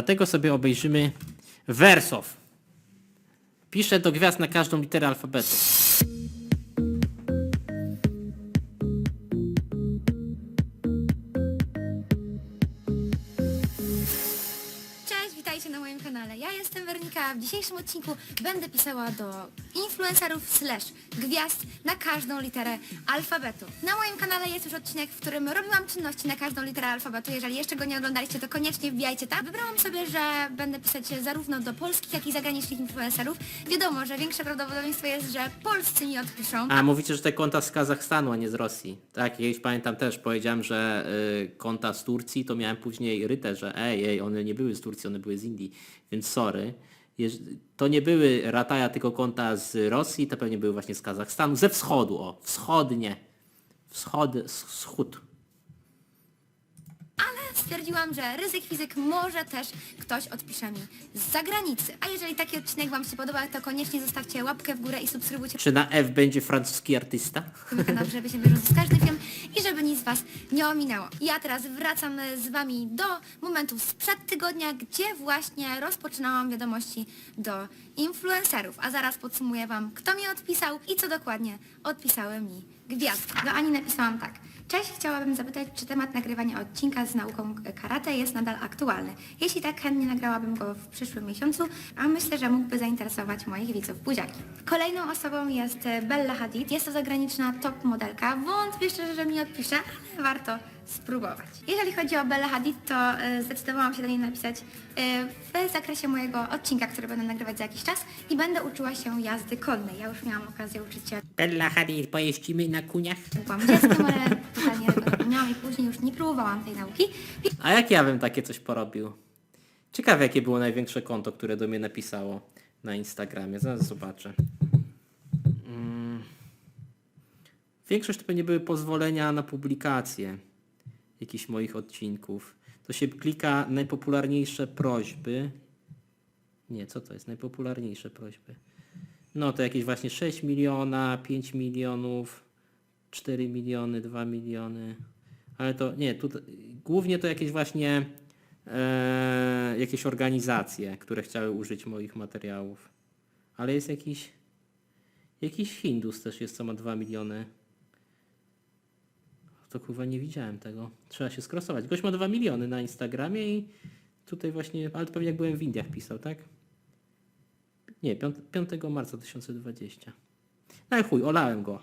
Dlatego sobie obejrzymy Wersow. Piszę do gwiazd na każdą literę alfabetu. W dzisiejszym odcinku będę pisała do influencerów slash gwiazd na każdą literę alfabetu. Na moim kanale jest już odcinek, w którym robiłam czynności na każdą literę alfabetu. Jeżeli jeszcze go nie oglądaliście, to koniecznie wbijajcie tam. Wybrałam sobie, że będę pisać zarówno do polskich, jak i zagranicznych influencerów. Wiadomo, że większe prawdopodobieństwo jest, że polscy mi odpiszą. A, mówicie, że te konta z Kazachstanu, a nie z Rosji. Tak, kiedyś pamiętam też, powiedziałem, że y, konta z Turcji, to miałem później rytę, że ej, ej, one nie były z Turcji, one były z Indii, więc sorry. To nie były rataja, tylko konta z Rosji, to pewnie były właśnie z Kazachstanu, ze wschodu, o, wschodnie. Wschod, wschód. Stwierdziłam, że ryzyk fizyk może też ktoś odpisze mi z zagranicy. A jeżeli taki odcinek Wam się podoba, to koniecznie zostawcie łapkę w górę i subskrybujcie Czy na F będzie francuski artysta? kanał, żeby się bieżąco z każdy film i żeby nic Was nie ominęło. Ja teraz wracam z Wami do momentów sprzed tygodnia, gdzie właśnie rozpoczynałam wiadomości do influencerów, a zaraz podsumuję Wam, kto mi odpisał i co dokładnie odpisały mi gwiazdy. Do Ani napisałam tak. Cześć, chciałabym zapytać, czy temat nagrywania odcinka z nauką karate jest nadal aktualny. Jeśli tak, chętnie nagrałabym go w przyszłym miesiącu, a myślę, że mógłby zainteresować moich widzów buziaki. Kolejną osobą jest e, Bella Hadid. Jest to zagraniczna top modelka. Wątpię szczerze, że mi odpisze, ale warto spróbować. Jeżeli chodzi o Bella Hadid, to e, zdecydowałam się do niej napisać e, w zakresie mojego odcinka, który będę nagrywać za jakiś czas i będę uczyła się jazdy konnej. Ja już miałam okazję uczyć się Bella Hadid, pojeździmy na kuniach? byłam dzieckiem, ale totalnie miałam i później już nie próbowałam tej nauki. A jak ja bym takie coś porobił? Ciekawe jakie było największe konto, które do mnie napisało na Instagramie. Zaraz zobaczę. Mm. Większość to pewnie były pozwolenia na publikację jakichś moich odcinków. To się klika najpopularniejsze prośby. Nie, co to jest? Najpopularniejsze prośby. No to jakieś właśnie 6 miliona, 5 milionów, 4 miliony, 2 miliony. Ale to nie, tu głównie to jakieś właśnie e, jakieś organizacje, które chciały użyć moich materiałów. Ale jest jakiś jakiś Hindus też jest, co ma 2 miliony. To kurwa nie widziałem tego. Trzeba się skrosować. Gość ma 2 miliony na Instagramie i tutaj właśnie, ale to pewnie jak byłem w Indiach pisał, tak? Nie, 5, 5 marca 2020. No i chuj, olałem go.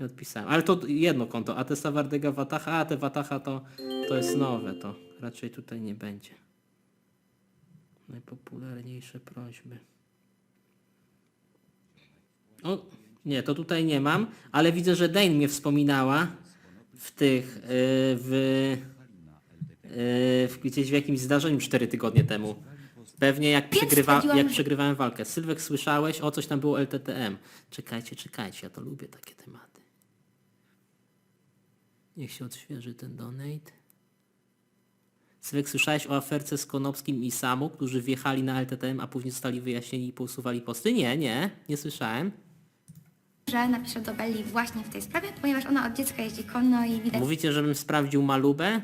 Nie odpisałem. Ale to jedno konto, a te Savardega Wataha, a te Wataha to, to jest nowe, to raczej tutaj nie będzie. Najpopularniejsze prośby. O, nie, to tutaj nie mam, ale widzę, że Dane mnie wspominała w tych, yy, w, yy, w, gdzieś w jakimś zdarzeniu 4 tygodnie temu. Pewnie jak, przegrywa, jak przegrywałem walkę. Sylwek, słyszałeś? O, coś tam było LTTM. Czekajcie, czekajcie, ja to lubię takie tematy. Niech się odświeży ten donate. Sylwek, słyszałeś o aferce z Konopskim i Samu, którzy wjechali na LTTM, a później zostali wyjaśnieni i pousuwali posty? Nie, nie, nie słyszałem. Że napiszę do Belli właśnie w tej sprawie, ponieważ ona od dziecka jeździ konno i widać Mówicie, żebym sprawdził Malubę?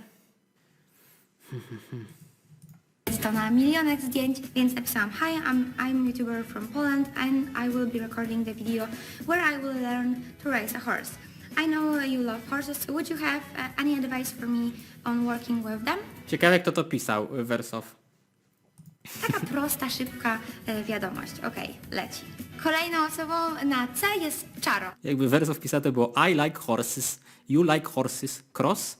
to na milionek zdjęć, więc napisałam Hi, I'm, I'm YouTuber from Poland and I will be recording the video where I will learn to race a horse. I know you love horses, would you have uh, any advice for me on working with them? Ciekawe, kto to pisał, Wersow. Taka prosta, szybka e, wiadomość. Okej, leci. Kolejną osobą na C jest Czaro. Jakby Wersow pisał, to było I like horses, you like horses, cross?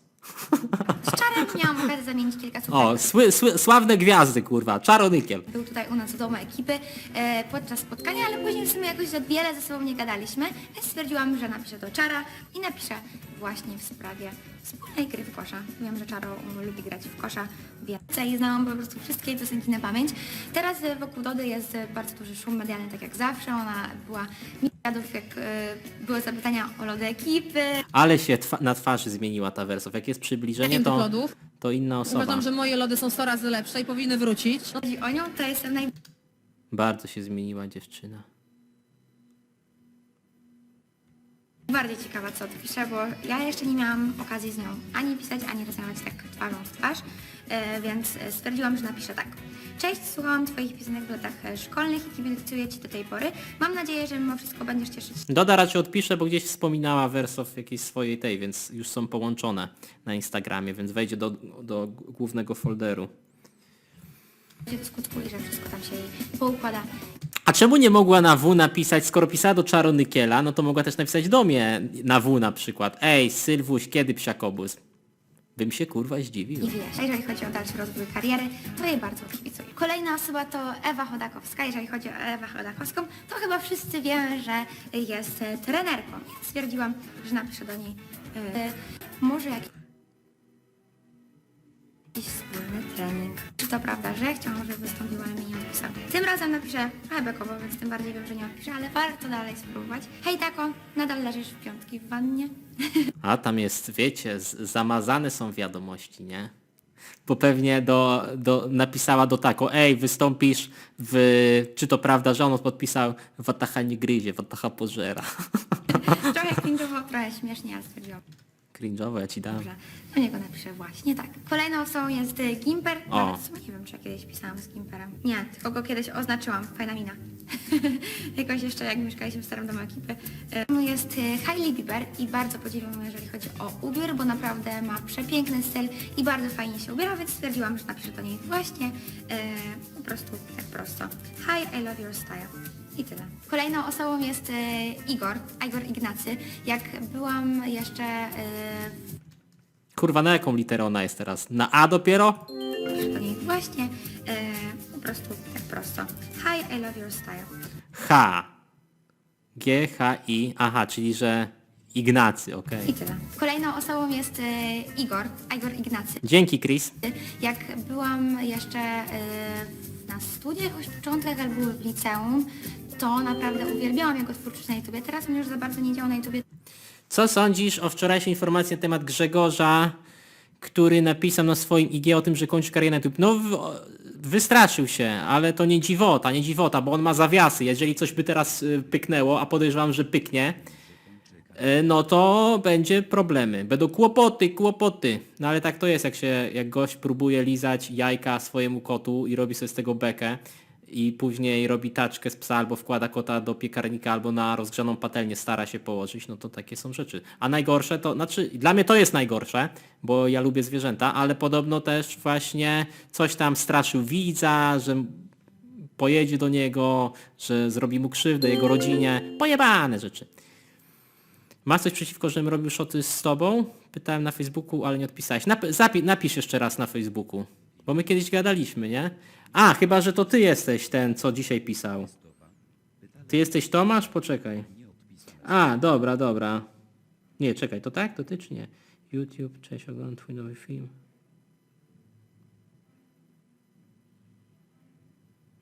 Z Czarem miałam okazję zamienić kilka słów. O, sły, sły, sławne gwiazdy, kurwa, czaronykiel. Był tutaj u nas w domu ekipy e, podczas spotkania, ale później w sumie jakoś za wiele ze sobą nie gadaliśmy, więc stwierdziłam, że napiszę do Czara i napiszę właśnie w sprawie wspólnej gry w kosza. Wiem, że Czaro um, lubi grać w kosza więcej, znałam po prostu wszystkie jej piosenki na pamięć. Teraz e, wokół Dody jest e, bardzo duży szum medialny, tak jak zawsze. Ona była miliardów, jak e, były zapytania o lody ekipy. Ale się twa na twarzy zmieniła ta Wersow. Jak jest przybliżenie, to, lodów. to inna osoba. Uważam, że moje lody są 100 razy lepsze i powinny wrócić. Chodzi o nią, to jestem naj... Bardzo się zmieniła dziewczyna. Bardziej ciekawa co odpiszę, bo ja jeszcze nie miałam okazji z nią ani pisać, ani rozmawiać tak twarzą w twarz, więc e, stwierdziłam, że napiszę tak. Cześć, słuchałam Twoich piosenek w latach e, szkolnych i kibicuję Ci do tej pory. Mam nadzieję, że mimo wszystko będziesz cieszyć Doda raczej odpisze, bo gdzieś wspominała Wersow w jakiejś swojej tej, więc już są połączone na Instagramie, więc wejdzie do, do głównego folderu. się do skutku i że wszystko tam się jej poukłada. A czemu nie mogła na W napisać, skoro pisała do Czaronykiela, no to mogła też napisać do mnie na W na przykład. Ej, Sylwuś, kiedy psiakobuz? Bym się kurwa zdziwił. I wiesz, jeżeli chodzi o dalszy rozwój kariery, to jej bardzo kibicuję. Kolejna osoba to Ewa Chodakowska. Jeżeli chodzi o Ewę Chodakowską, to chyba wszyscy wiemy, że jest e, trenerką. Stwierdziłam, że napiszę do niej e, może jakiś wspólny trening. Czy to prawda, że chciałam, żeby wystąpiła, ale mi nie odpisał. Tym razem napiszę hebekowo, więc tym bardziej wiem, że nie odpiszę, ale warto dalej spróbować. Hej tako, nadal leżysz w piątki w wannie? A tam jest, wiecie, zamazane są wiadomości, nie? Bo pewnie do, do, napisała do tako, ej, wystąpisz w, czy to prawda, że on podpisał Wataha nie gryzie, Wataha pożera. trochę cringe'owo, trochę śmiesznie, ale stwierdziłam, Cringe'owe, ja ci dam. Dobrze, do niego napiszę właśnie tak. Kolejną osobą jest y, Gimper. O. Nawet w sumie nie wiem, czy ja kiedyś pisałam z Gimperem. Nie, tylko go kiedyś oznaczyłam. Fajna mina. Jakoś jeszcze jak mieszkaliśmy w starym domu ekipy. Y, Jest y, Hailey Bieber i bardzo podziwiam ją, jeżeli chodzi o ubiór, bo naprawdę ma przepiękny styl i bardzo fajnie się ubiera, więc stwierdziłam, że napiszę do niej właśnie y, po prostu tak prosto. Hi, I love your style. I tyle. Kolejną osobą jest e, Igor, Igor Ignacy. Jak byłam jeszcze e, Kurwa, na jaką literę ona jest teraz? Na A dopiero? Właśnie e, po prostu tak prosto. Hi, I love your style. H. G, H, I. Aha, czyli że Ignacy, okej. I tyle. Kolejną osobą jest e, Igor, Igor Ignacy. Dzięki, Chris. Jak byłam jeszcze e, na studiach, choć w początkach albo w liceum, to naprawdę uwielbiałam jego twórczość na YouTubie. Teraz mi już za bardzo nie działa na YouTubie. Co sądzisz o wczorajszej informacji na temat Grzegorza, który napisał na swoim IG o tym, że kończy karierę na YouTube? No, w, wystraszył się, ale to nie dziwota, nie dziwota, bo on ma zawiasy. Jeżeli coś by teraz y, pyknęło, a podejrzewam, że pyknie, y, no to będzie problemy. Będą kłopoty, kłopoty. No ale tak to jest, jak się, jak gość próbuje lizać jajka swojemu kotu i robi sobie z tego bekę i później robi taczkę z psa albo wkłada kota do piekarnika albo na rozgrzaną patelnię stara się położyć, no to takie są rzeczy. A najgorsze to, znaczy dla mnie to jest najgorsze, bo ja lubię zwierzęta, ale podobno też właśnie coś tam straszył widza, że pojedzie do niego, że zrobi mu krzywdę jego rodzinie. Pojebane rzeczy. Masz coś przeciwko, żebym robił szoty z tobą? Pytałem na Facebooku, ale nie odpisałeś. Napisz jeszcze raz na Facebooku. Bo my kiedyś gadaliśmy, nie? A, chyba, że to ty jesteś ten, co dzisiaj pisał. Ty jesteś Tomasz? Poczekaj. A, dobra, dobra. Nie, czekaj, to tak? To ty czy nie? YouTube, cześć, oglądam twój nowy film.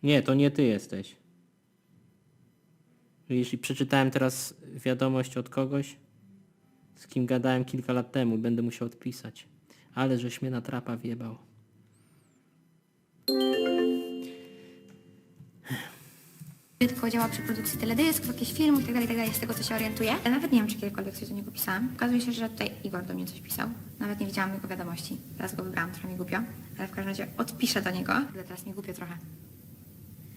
Nie, to nie ty jesteś. Jeśli przeczytałem teraz wiadomość od kogoś, z kim gadałem kilka lat temu, będę musiał odpisać. Ale żeś mnie na trapa wjebał. Tylko działa przy produkcji teledysków, jakichś filmów itd., itd., z tego co się orientuję. Ja nawet nie wiem, czy kiedykolwiek coś do niego pisałam. Okazuje się, że tutaj Igor do mnie coś pisał. Nawet nie widziałam jego wiadomości. Teraz go wybrałam, trochę mi głupio. Ale w każdym razie odpiszę do niego. Ale teraz mi głupio trochę.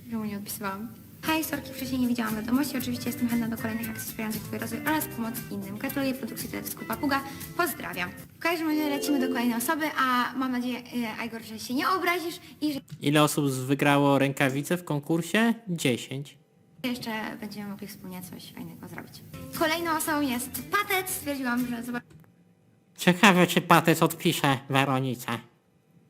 Że mu nie odpisywałam. Hej, sorki, wcześniej nie widziałam wiadomości. Oczywiście jestem chętna do kolejnych akcji wspierających Twój rozwój oraz pomocy innym. Gratuluję produkcji teledysku Papuga. Pozdrawiam. W każdym razie lecimy do kolejnej osoby, a mam nadzieję, e, Igor, że się nie obrazisz i że Ile osób wygrało rękawice w konkursie? 10. Jeszcze będziemy mogli wspólnie coś fajnego zrobić. Kolejną osobą jest Patec. Stwierdziłam, że Ciekawe, czy Patec odpisze Weronice.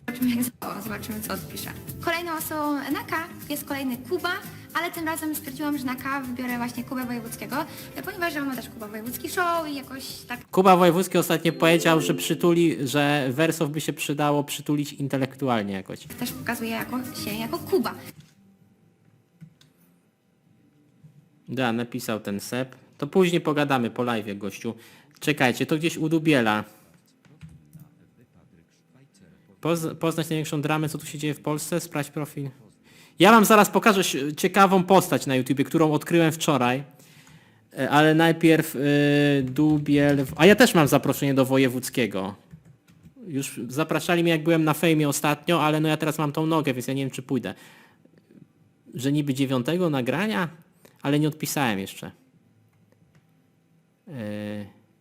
Zobaczymy, jak zobaczymy, co odpisze. Kolejną osobą na K jest kolejny Kuba, ale tym razem stwierdziłam, że na K wybiorę właśnie Kubę Wojewódzkiego, ponieważ on ma też Kuba Wojewódzki Show i jakoś tak Kuba Wojewódzki ostatnio powiedział, że przytuli, że Wersow by się przydało przytulić intelektualnie jakoś. też pokazuje jako, się jako Kuba. Da, napisał ten sep. To później pogadamy po live, gościu. Czekajcie, to gdzieś u Dubiela. Poz poznać największą dramę, co tu się dzieje w Polsce? Sprawdź profil. Ja wam zaraz pokażę ciekawą postać na YouTubie, którą odkryłem wczoraj. E, Ale najpierw y, Dubiel... A ja też mam zaproszenie do wojewódzkiego. Już zapraszali mnie jak byłem na fejmie ostatnio, ale no ja teraz mam tą nogę, więc ja nie wiem czy pójdę. Że niby dziewiątego nagrania, ale nie odpisałem jeszcze. Yy,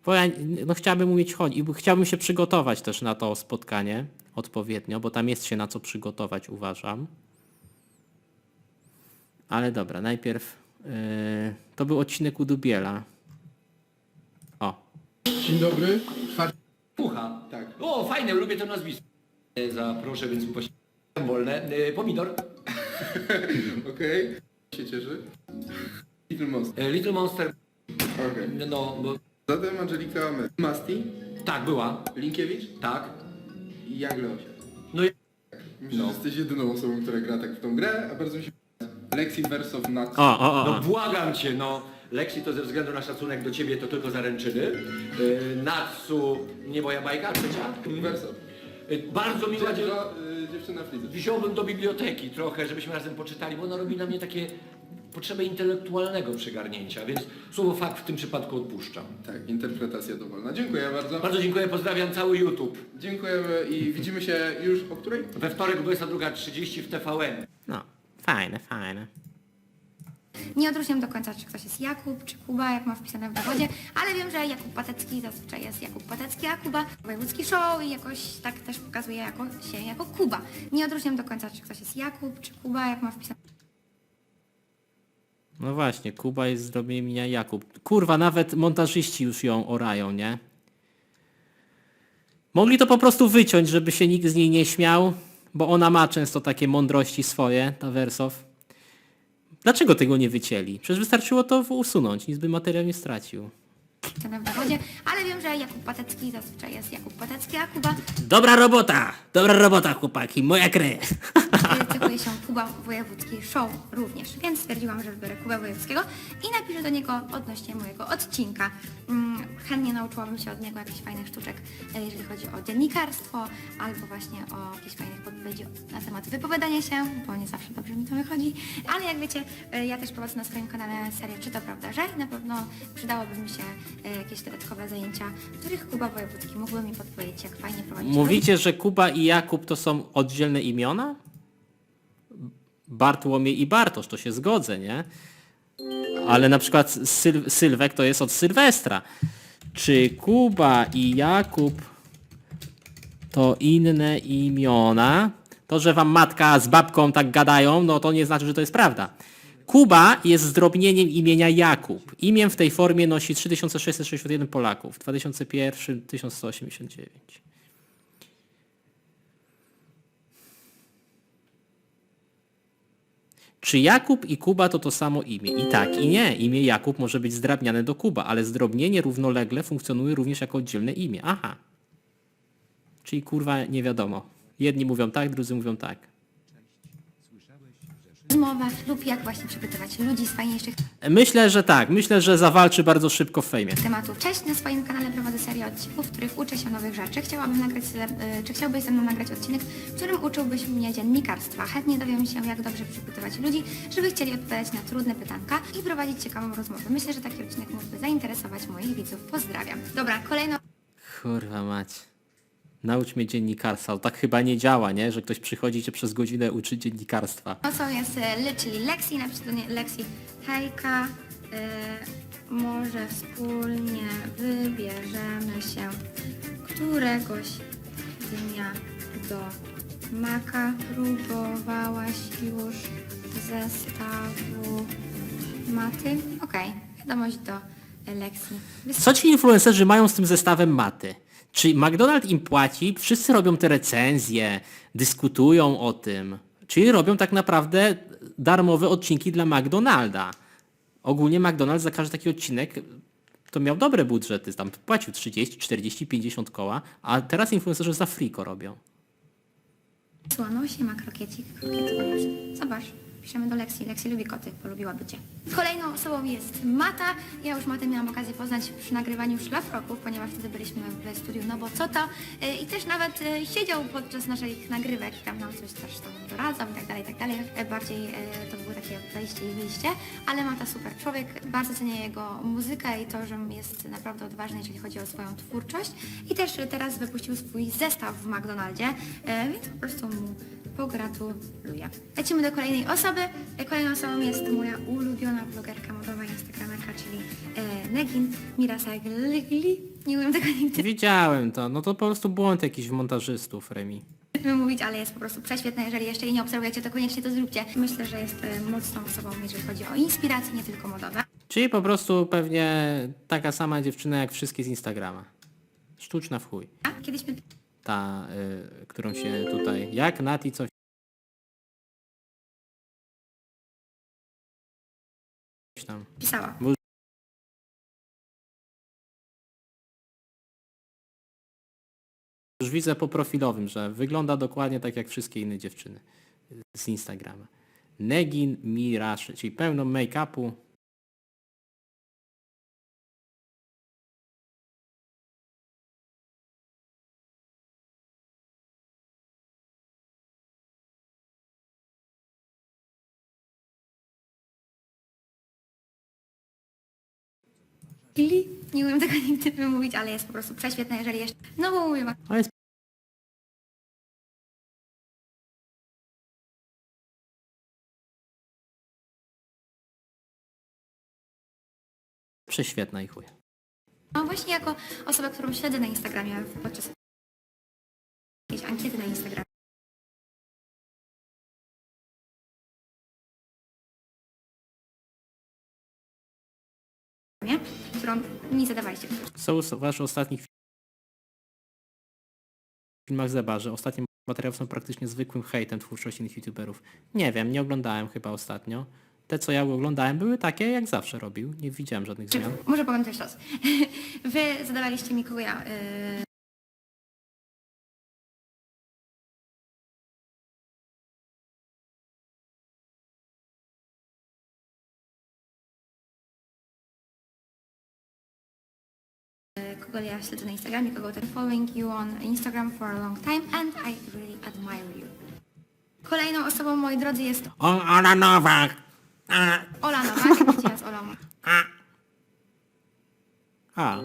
bo ja no, chciałbym umieć chodzić i chciałbym się przygotować też na to spotkanie odpowiednio, bo tam jest się na co przygotować, uważam. Ale dobra, najpierw yy, to był odcinek u Dubiela. O, Dzień dobry. Pucha. Tak. O, fajne, lubię to nazwisko. E, Zaproszę, więc poś... wolne. E, Pomidor. Okej. Się cieszy. Little Monster. E, Little Monster. Okej. No, bo... Zatem Angelika Masti, Tak, była. Linkiewicz Tak. i Jagleosia. No i... Myślę, No. że jesteś jedyną osobą, która gra tak w tą grę, a bardzo mi się Lexi Versow Nat. o, o, o. No błagam cię, no. Lexi to ze względu na szacunek do ciebie to tylko zaręczyny. E, Natsu, nie moja bajka, trzecia. Versow. E, Bardzo miła dziewczyna. Dziewczyna, y, dziewczyna Flizy. Wziąłbym do biblioteki trochę, żebyśmy razem poczytali, bo ona robi na mnie takie potrzebę intelektualnego przygarnięcia, więc słowo fakt w tym przypadku odpuszczam. Tak, interpretacja dowolna. Dziękuję bardzo. Bardzo dziękuję, pozdrawiam cały YouTube. Dziękujemy i widzimy się już o której? We wtorek 22.30 w TVN. No, fajne, fajne. Nie odróżniam do końca, czy ktoś jest Jakub, czy Kuba, jak ma wpisane w dowodzie, ale wiem, że Jakub Patecki zazwyczaj jest Jakub Patecki, a Kuba wojewódzki show i jakoś tak też pokazuje jako, się jako Kuba. Nie odróżniam do końca, czy ktoś jest Jakub, czy Kuba, jak ma wpisane No właśnie, Kuba jest zrobienie imienia Jakub. Kurwa, nawet montażyści już ją orają, nie? Mogli to po prostu wyciąć, żeby się nikt z niej nie śmiał, bo ona ma często takie mądrości swoje, ta Wersow. Dlaczego tego nie wycięli? Przecież wystarczyło to usunąć, nic by materiał nie stracił. W ale wiem, że Jakub Patecki zazwyczaj jest Jakub Patecki, a Kuba Dobra robota! Dobra robota, chłopaki, moja krew! cechuje się Kuba Wojewódzki Show również, więc stwierdziłam, że wybiorę Kubę Wojewódzkiego i napiszę do niego odnośnie mojego odcinka. Mm, chętnie nauczyłabym się od niego jakichś fajnych sztuczek, e, jeżeli chodzi o dziennikarstwo, albo właśnie o jakieś fajnych podpowiedzi na temat wypowiadania się, bo nie zawsze dobrze mi to wychodzi. Ale jak wiecie, e, ja też prowadzę na swoim kanale serię Czy to prawda, że i na pewno przydałoby mi się e, jakieś dodatkowe zajęcia, w których Kuba Wojewódzki mógłby mi podpowiedzieć, jak fajnie prowadzić Mówicie, że Kuba i Jakub to są oddzielne imiona? Bartłomiej i Bartosz, to się zgodzę, nie? Ale na przykład Syl Sylwek to jest od Sylwestra. Czy Kuba i Jakub to inne imiona? To, że wam matka z babką tak gadają, no to nie znaczy, że to jest prawda. Kuba jest zdrobnieniem imienia Jakub. Imię w tej formie nosi 3661 Polaków. W 2001 1189. Czy Jakub i Kuba to to samo imię? I tak, i nie. Imię Jakub może być zdrabniane do Kuba, ale zdrobnienie równolegle funkcjonuje również jako oddzielne imię. Aha. Czyli kurwa nie wiadomo. Jedni mówią tak, drudzy mówią tak. Rozmowach lub jak właśnie przepytywać ludzi z fajniejszych Myślę, że tak. Myślę, że zawalczy bardzo szybko w fejmie. tematów. Cześć, na swoim kanale prowadzę serię odcinków, w których uczę się nowych rzeczy. Chciałabym nagrać, y, czy chciałbyś ze mną nagrać odcinek, w którym uczyłbyś mnie dziennikarstwa. Chętnie dowiem się, jak dobrze przepytywać ludzi, żeby chcieli odpowiadać na trudne pytanka i prowadzić ciekawą rozmowę. Myślę, że taki odcinek mógłby zainteresować moich widzów. Pozdrawiam. Dobra, kolejna Kurwa mać. Naucz mnie dziennikarstwa. Tak chyba nie działa, nie? Że ktoś przychodzi i cię przez godzinę uczy dziennikarstwa. osobą jest e, Ly, czyli Lexi. Do niej Lexi. Hejka, y, może wspólnie wybierzemy się któregoś dnia do Maka. Próbowałaś już zestawu maty? Okej, wiadomość do e, Lexi. Co ci influencerzy mają z tym zestawem maty? Czy McDonald im płaci? Wszyscy robią te recenzje, dyskutują o tym. Czyli robią tak naprawdę darmowe odcinki dla McDonalda. Ogólnie McDonald's za każdy taki odcinek to miał dobre budżety, tam płacił 30, 40, 50 koła, a teraz influencerzy za friko robią. Słono się ma krokiecik. Zobacz, Piszemy do Lexi. Lexi lubi koty, polubiłaby Cię. Kolejną osobą jest Mata. Ja już Matę miałam okazję poznać przy nagrywaniu szlafroków, ponieważ wtedy byliśmy w studiu No Bo Co To E, i też nawet e, siedział podczas naszych nagrywek, tam nam coś też tam doradzał i tak dalej, i tak dalej. E, Bardziej to było takie wejście i wyjście, ale Mata super człowiek, bardzo cenię jego muzykę i to, że jest naprawdę odważny, jeżeli chodzi o swoją twórczość i też teraz wypuścił swój zestaw w McDonaldzie, więc po prostu mu pogratuluję. Lecimy do kolejnej osoby. E, Kolejną osobą jest moja ulubiona blogerka modowa, instagramerka, czyli e, Negin Mirasagli. Nie umiem tego nigdy Widziałem to, no to po prostu błąd jakiś w montażystów, Remi. wymówić, ale jest po prostu prześwietna. Jeżeli jeszcze jej nie obserwujecie, to koniecznie to zróbcie. Myślę, że jest e, mocną osobą, jeżeli chodzi o inspiracje, nie tylko modowe. Czyli po prostu pewnie taka sama dziewczyna jak wszystkie z Instagrama. Sztuczna w chuj. A kiedyś mi Ta, y, którą się tutaj... Jak Nati coś tam. pisała. Już widzę po profilowym, że wygląda dokładnie tak jak wszystkie inne dziewczyny z Instagrama. Negin Mirash, czyli pełno make-upu. Li. Nie umiem tego nigdy wymówić, ale jest po prostu prześwietna, jeżeli jeszcze... No bo mówię, jest prześwietna i chuj. no właśnie jako osoba, którą śledzę na Instagramie podczas jakiejś ankiety na Instagramie. Którą mi zadawaliście. Są s- wasze ostatnich filmach Zeba, że ostatnie materiały są praktycznie zwykłym hejtem twórczości innych youtuberów. Nie wiem, nie oglądałem chyba ostatnio. Te, co ja oglądałem, były takie, jak zawsze robił. Nie widziałem żadnych zmian. może powiem też raz. Wy zadawaliście mi. Yy... kogo ja śledzę na Instagramie, kogo ten following you on Instagram for a long time and I really admire you. Kolejną osobą, moi drodzy, jest O, Ola Nowak! A, Ola Nowak, jak widzicie z Olą. a. a.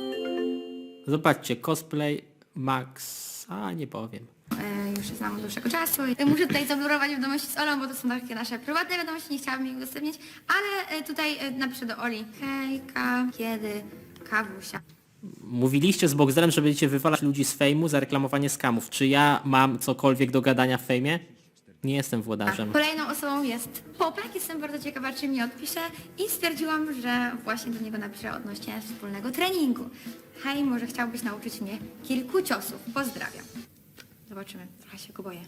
Zobaczcie, cosplay Max... A, nie powiem. E, już się znam od dłuższego czasu. E, Muszę tutaj zablurować wiadomości z Olą, bo to są takie nasze prywatne wiadomości, nie chciałabym ich udostępnić, ale e, tutaj e, napiszę do Oli. Hejka, kiedy kawusia. Mówiliście z Boxdelem, że będziecie wywalać ludzi z fejmu za reklamowanie skamów. Czy ja mam cokolwiek do gadania w fejmie? Nie jestem włodarzem. Kolejną osobą jest Popek. Jestem bardzo ciekawa, czy mi odpisze i stwierdziłam, że właśnie do niego napiszę odnośnie wspólnego treningu. Hej, może chciałbyś nauczyć mnie kilku ciosów. Pozdrawiam. Zobaczymy. Trochę się go boję.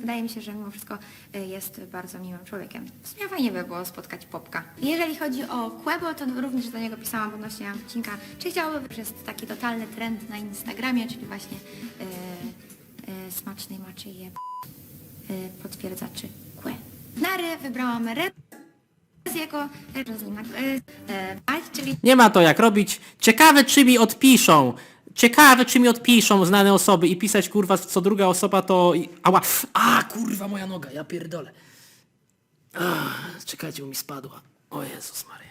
Wydaje mi się, że mimo wszystko y, jest bardzo miłym człowiekiem. W sumie fajnie by było spotkać Popka. Jeżeli chodzi o Quebo, to również do niego pisałam odnośnie odcinka, czy chciałby, jest taki totalny trend na Instagramie, czyli właśnie y, y, smacznej maczy je y, potwierdzaczy kłe. Na ry wybrałam ry jako rozumiem, y, y, bać, czyli Nie ma to jak robić. Ciekawe czy mi odpiszą. Ciekawe czy mi odpiszą znane osoby i pisać kurwa co druga osoba to... Ała! A kurwa moja noga, ja pierdolę. Ach, czekajcie, bo mi spadła. O Jezus Maria.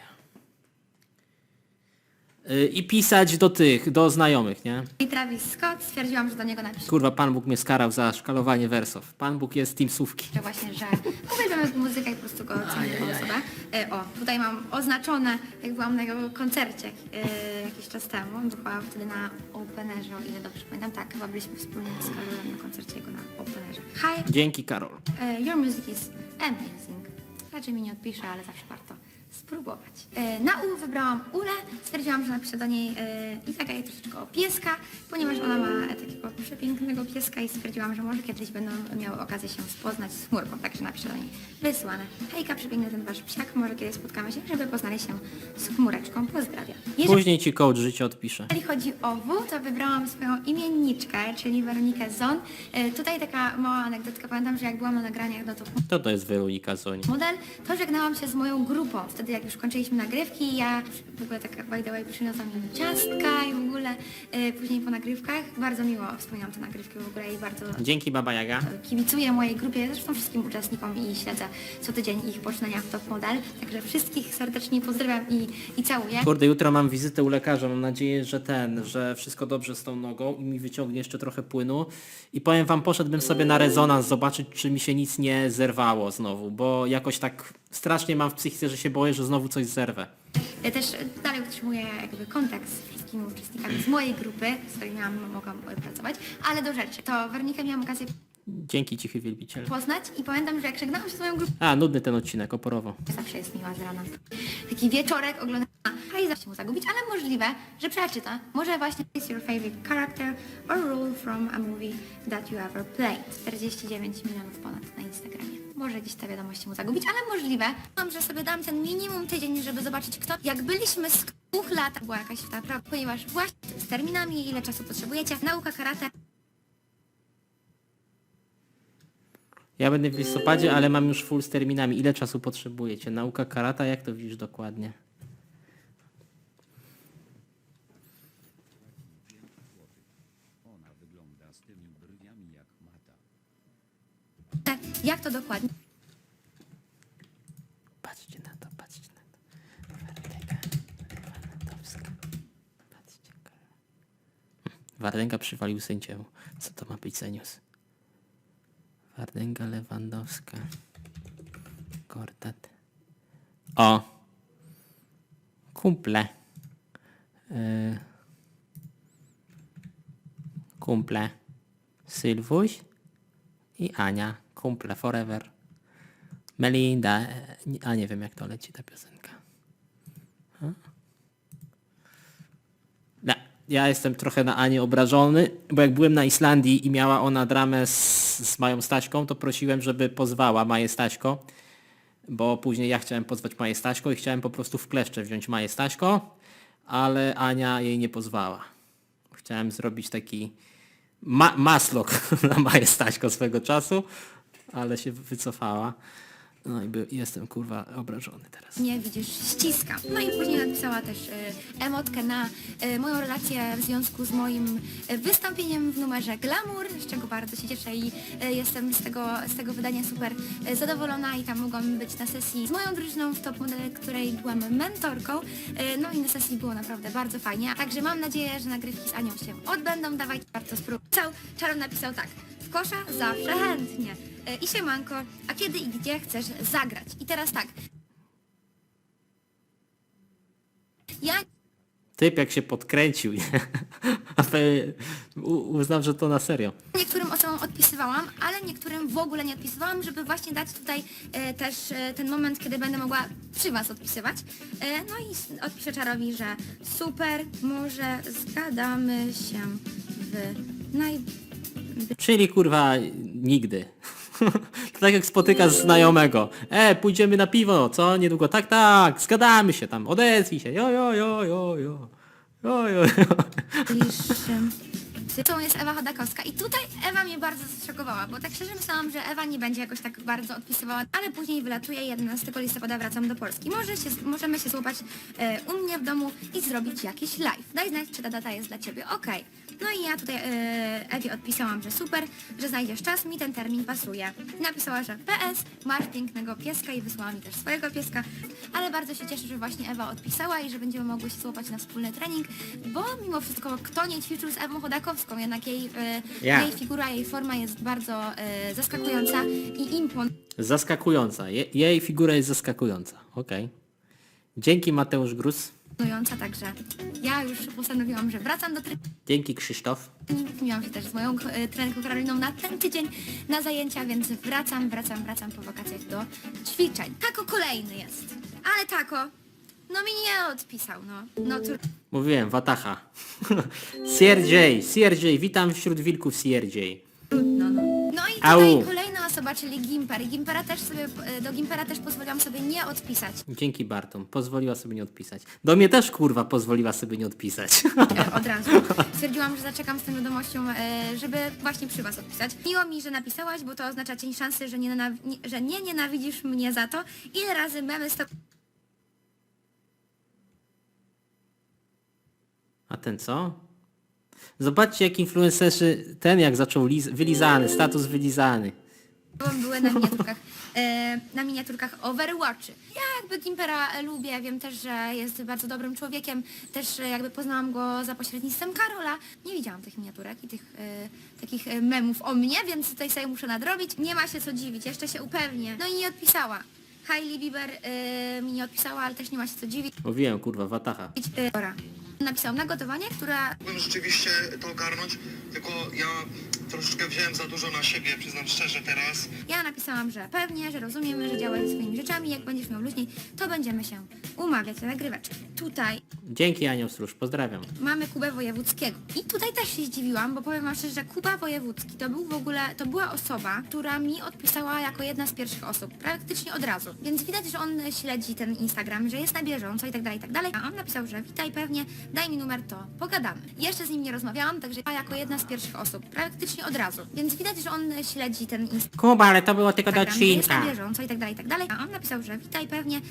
Y, I pisać do tych, do znajomych, nie? Travis Scott. Stwierdziłam, że do niego napiszę Kurwa, Pan Bóg mnie skarał za szkalowanie wersów. Pan Bóg jest teamsówki. właśnie, że uwielbiamy muzykę i po prostu go cenię jako osobę. Y, o, tutaj mam oznaczone, jak byłam na jego koncercie y, jakiś czas temu. Byłam wtedy na Openerze, o ile dobrze pamiętam. Tak, chyba byliśmy wspólnie z Karolem na koncercie jego na Openerze. Hi, Dzięki Karol. Uh, your music is amazing. Raczej mi nie odpisze, ale zawsze warto spróbować. E, Na U wybrałam Ulę, stwierdziłam, że napiszę do niej e, i taka jej troszeczkę o pieska, ponieważ ona ma takiego przepięknego pieska i stwierdziłam, że może kiedyś będą miały okazję się spoznać z chmurką, także napiszę do niej wysłane. Hejka, przepiękny ten wasz psiak, może kiedyś spotkamy się, żeby poznali się z chmureczką. Pozdrawiam. Jeżeli Później ci coach życie odpisze. jeżeli chodzi o W, to wybrałam swoją imienniczkę, czyli Weronikę Zon. E, Tutaj taka mała anegdotka. Pamiętam, że jak byłam na nagraniach, no to To to jest Weronika Zoń. model, to żegnałam się z moją grupą. Wtedy jak już kończyliśmy nagrywki, ja w ogóle taka by the way przyniosłam im ciastka i w ogóle e, później po nagrywkach. Bardzo miło wspominam te nagrywki w ogóle i bardzo Dzięki Baba Jaga. kibicuję mojej grupie, zresztą wszystkim uczestnikom i śledzę co tydzień ich poczynania w Top Model. Także wszystkich serdecznie pozdrawiam i, i całuję. Kurde, jutro mam wizytę u lekarza. Mam nadzieję, że ten, że wszystko dobrze z tą nogą i mi wyciągnie jeszcze trochę płynu. I powiem wam, poszedłbym sobie na rezonans zobaczyć, czy mi się nic nie zerwało znowu, bo jakoś tak strasznie mam w psychice, że się boję, że znowu coś zerwę. Ja też dalej utrzymuję jakby kontakt z wszystkimi uczestnikami z mojej grupy, z którymi miałam, mogłam pracować, ale do rzeczy. To Weronikę miałam okazję Dzięki cichy wielbiciel. poznać i pamiętam, że jak żegnałam się z moją grupą, A, nudny ten odcinek, oporowo. zawsze jest miła z rana. Taki wieczorek oglądam, a i zawsze mu zagubić, ale możliwe, że przeczyta. Może właśnie is your favorite character or role from a movie that you ever played. 49 milionów ponad na Instagramie. Może gdzieś te wiadomości mu zagubić, ale możliwe. Mam, że sobie dam ten minimum tydzień, żeby zobaczyć kto. Jak byliśmy z dwóch lat, była jakaś ta prawda, ponieważ właśnie z terminami, ile czasu potrzebujecie, nauka karate, Ja będę w listopadzie, ale mam już full z terminami. Ile czasu potrzebujecie? Nauka karata, jak to widzisz dokładnie? Jak to dokładnie. Patrzcie na to, patrzcie na to. Wardęga Lewandowska. Patrzcie. Wardęga przywalił sędziemu. Co to ma być za news? Wardęga Lewandowska. Kordat. O! Kumple. Yy. Kumple. Sylwuś i Ania. Kumple forever. Melinda, a nie wiem jak to leci ta piosenka. A? No, ja jestem trochę na Anię obrażony, bo jak byłem na Islandii i miała ona dramę z, z Mają Staśką, to prosiłem, żeby pozwała Maję Staśko, bo później ja chciałem pozwać Maję Staśko i chciałem po prostu w kleszcze wziąć Maję Staśko, ale Ania jej nie pozwała. Chciałem zrobić taki ma maslok na Maję Staśko swego czasu, ale się wycofała. No i by, jestem kurwa obrażony teraz. nie widzisz, ściskam. No i później napisała też e, emotkę na e, moją relację w związku z moim e, wystąpieniem w numerze Glamour, z czego bardzo się cieszę i e, jestem z tego, z tego wydania super e, zadowolona i tam mogłam być na sesji z moją drużyną w Top Model, której byłam mentorką. E, no i na sesji było naprawdę bardzo fajnie. Także mam nadzieję, że nagrywki z Anią się odbędą. Dawajcie, warto spróbować. Czaro napisał tak. W kosza zawsze chętnie. E, I siemanko, a kiedy i gdzie chcesz zagrać? I teraz tak. Ja Typ jak się podkręcił, nie? A pe- u- uznam, że to na serio. niektórym osobom odpisywałam, ale niektórym w ogóle nie odpisywałam, żeby właśnie dać tutaj e, też e, ten moment, kiedy będę mogła przy Was odpisywać. E, no i s- odpiszę Czarowi, że super, może zgadamy się w naj... Czyli kurwa nigdy. To tak jak spotykasz znajomego. E, pójdziemy na piwo, co? Niedługo. Tak, tak, zgadamy się tam. Odezwij się. Jo, jo, jo, jo, jo. Jo, jo, jo. jest Ewa Chodakowska i tutaj Ewa mnie bardzo zszokowała, bo tak szczerze myślałam, że Ewa nie będzie jakoś tak bardzo odpisywała, ale później wylatuje 11 listopada wracam do Polski. Może się, możemy się złapać e, u mnie w domu i zrobić jakiś live. Daj znać, czy ta data jest dla Ciebie. Okej. No i ja tutaj e, Ewie odpisałam, że super, że znajdziesz czas, mi ten termin pasuje. Napisała, że PS, masz pięknego pieska i wysłała mi też swojego pieska, ale bardzo się cieszę, że właśnie Ewa odpisała i że będziemy mogły się złapać na wspólny trening, bo mimo wszystko kto nie ćwiczył z Ewą Chodakowską, jednak jej, Ja. jej figura, jej forma jest bardzo e, zaskakująca i imponująca. Zaskakująca. Je, jej figura jest zaskakująca. Okej. Dzięki Mateusz Grus. Także ja już postanowiłam, że wracam do. Dzięki Krzysztof. Miałam się też z moją e, trenerką Karoliną na ten tydzień na zajęcia, więc wracam, wracam, wracam po wakacjach do ćwiczeń. Tako kolejny jest. Ale tako, no mi nie odpisał, no. No cóż, Mówiłem, Wataha. Sierdziej, Sierdziej, witam wśród wilków Sierdziej. trudno, no. No i tutaj Au. kolejna osoba, czyli Gimper. Gimpera też sobie, e, do Gimpera też pozwoliłam sobie nie odpisać. Dzięki Bartom, pozwoliła sobie nie odpisać. Do mnie też kurwa pozwoliła sobie nie odpisać. e, od razu. Stwierdziłam, że zaczekam z tą wiadomością, e, żeby właśnie przy Was odpisać. Miło mi, że napisałaś, bo to oznacza cień szansy, że nie, nienaw- nie, że nie nienawidzisz mnie za to. Ile razy memy tobą A ten co? Zobaczcie jak influencerzy, ten jak zaczął liz- wylizany, status wylizany. Były na miniaturkach, e, na miniaturkach Overwatchy. Ja jakby Gimpera lubię, wiem też, że jest bardzo dobrym człowiekiem, też e, jakby poznałam go za pośrednictwem Karola. Nie widziałam tych miniaturek i tych e, takich e, memów o mnie, więc tutaj sobie muszę nadrobić. Nie ma się co dziwić, jeszcze się upewnię. No i nie odpisała. Hailey Bieber e, mi nie odpisała, ale też nie ma się co dziwić. Mówiłem kurwa, Wataha. E, Dora. Napisał na gotowanie, która Mógłbym rzeczywiście to ogarnąć, tylko ja troszeczkę wziąłem za dużo na siebie, przyznam szczerze teraz. Ja napisałam, że pewnie, że rozumiemy, że działasz swoimi rzeczami, jak będziesz miał luźniej, to będziemy się umawiać na nagryweczkę. Tutaj Dzięki Anioł Stróż, pozdrawiam. mamy Kubę Wojewódzkiego. I tutaj też się zdziwiłam, bo powiem wam szczerze, że Kuba Wojewódzki to był w ogóle, to była osoba, która mi odpisała jako jedna z pierwszych osób, praktycznie od razu. Więc widać, że on śledzi ten Instagram, że jest na bieżąco i tak dalej, i tak dalej. A on napisał, że witaj pewnie, daj mi numer, to pogadamy. Jeszcze z nim nie rozmawiałam, także ja jako jedna z pierwszych osób, praktycznie od razu. Więc widać, że on śledzi ten Instagram. Kuba, ale to było tylko do jest na odcinka. bieżąco i tak dalej, i tak dalej. A on napisał, że witaj pewnie,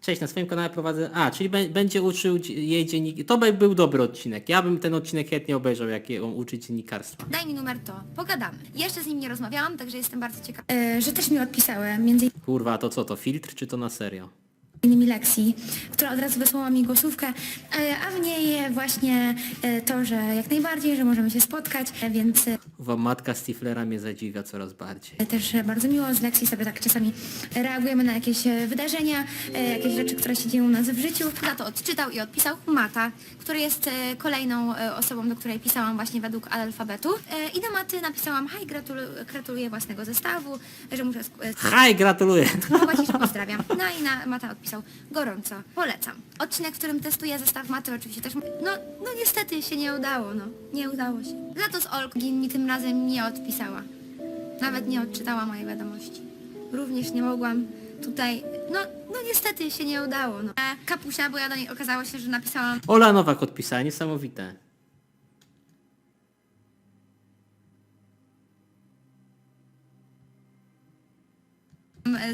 Cześć, na swoim kanale prowadzę... A, czyli bę- będzie uczył dzi- jej dziennik... To by był dobry odcinek. Ja bym ten odcinek chętnie obejrzał, jak ją uczy dziennikarstwa. daj mi numer, to pogadamy. Jeszcze z nim nie rozmawiałam, także jestem bardzo ciekawa. E, że też mi odpisałem, między Kurwa, to co, to filtr czy to na serio? Innymi Lexi, która od razu wysłała mi głosówkę, e, a w niej właśnie e, to, że jak najbardziej, że możemy się spotkać, e, więc Wam matka Stiflera mnie zadziwia coraz bardziej. też bardzo miło z Lexi sobie tak czasami reagujemy na jakieś wydarzenia, jakieś rzeczy, które się dzieją u nas w życiu. Za to odczytał i odpisał Mata, który jest kolejną osobą, do której pisałam właśnie według alfabetu. I do Maty napisałam, hej, gratuluję, gratuluję własnego zestawu, że muszę Haj, gratuluję! Spróbować i pozdrawiam. No i na, Mata odpisał, gorąco, polecam. Odcinek, w którym testuję zestaw Maty oczywiście też, no, no niestety się nie udało, no, nie udało się. Za to z Olgin mi tym razem nie odpisała. Nawet nie odczytała mojej wiadomości. Również nie mogłam tutaj, no, no niestety się nie udało, no. E, Kapusia, bo ja do niej okazało się, że napisałam Ola Nowak odpisała, niesamowite.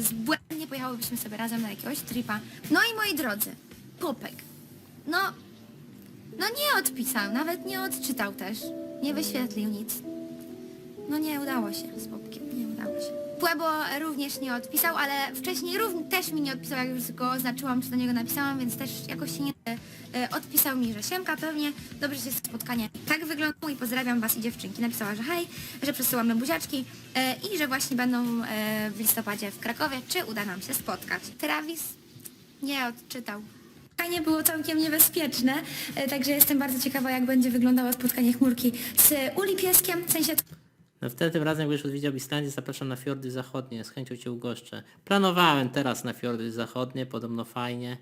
Z błędnie pojechałybyśmy sobie razem na jakiegoś tripa. No i moi drodzy, Popek. No, no nie odpisał, nawet nie odczytał też. Nie wyświetlił nic. No nie udało się z Popkiem, nie udało się. Płebo również nie odpisał, ale wcześniej również też mi nie odpisał, jak już go oznaczyłam, czy do niego napisałam, więc też jakoś się nie... e, Odpisał mi, że siemka pewnie, dobrze się spotkanie. Tak wyglądało i pozdrawiam was i dziewczynki. Napisała, że hej, że przesyłamy buziaczki e, i że właśnie będą e, w listopadzie w Krakowie, czy uda nam się spotkać. Travis nie odczytał. Spotkanie było całkiem niebezpieczne, e, także jestem bardzo ciekawa, jak będzie wyglądało spotkanie chmurki z Uli Pieskiem, w sensie wtedy tym razem, jak będziesz odwiedział Islandię, zapraszam na fiordy zachodnie, z chęcią Cię ugoszczę. Planowałem teraz na fiordy zachodnie, podobno fajnie.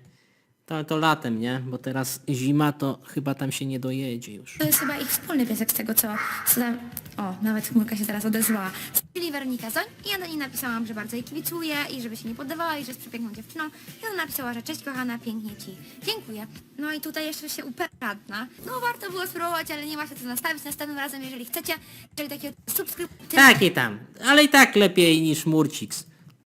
To, to latem, nie? Bo teraz zima, to chyba tam się nie dojedzie już. To jest chyba ich wspólny piesek z tego, co... co tam... O, nawet chmurka się teraz odezwała. Czyli Weronika Zoń i ja do niej napisałam, że bardzo jej kibicuję i żeby się nie poddawała i że jest przepiękną dziewczyną. I ona napisała, że cześć kochana, pięknie Ci dziękuję. No i tutaj jeszcze się uperadna. No warto było spróbować, ale nie ma się co nastawić. Następnym razem, jeżeli chcecie, jeżeli takie subskrypcje... Taki tam, ale i tak lepiej niż Murciks.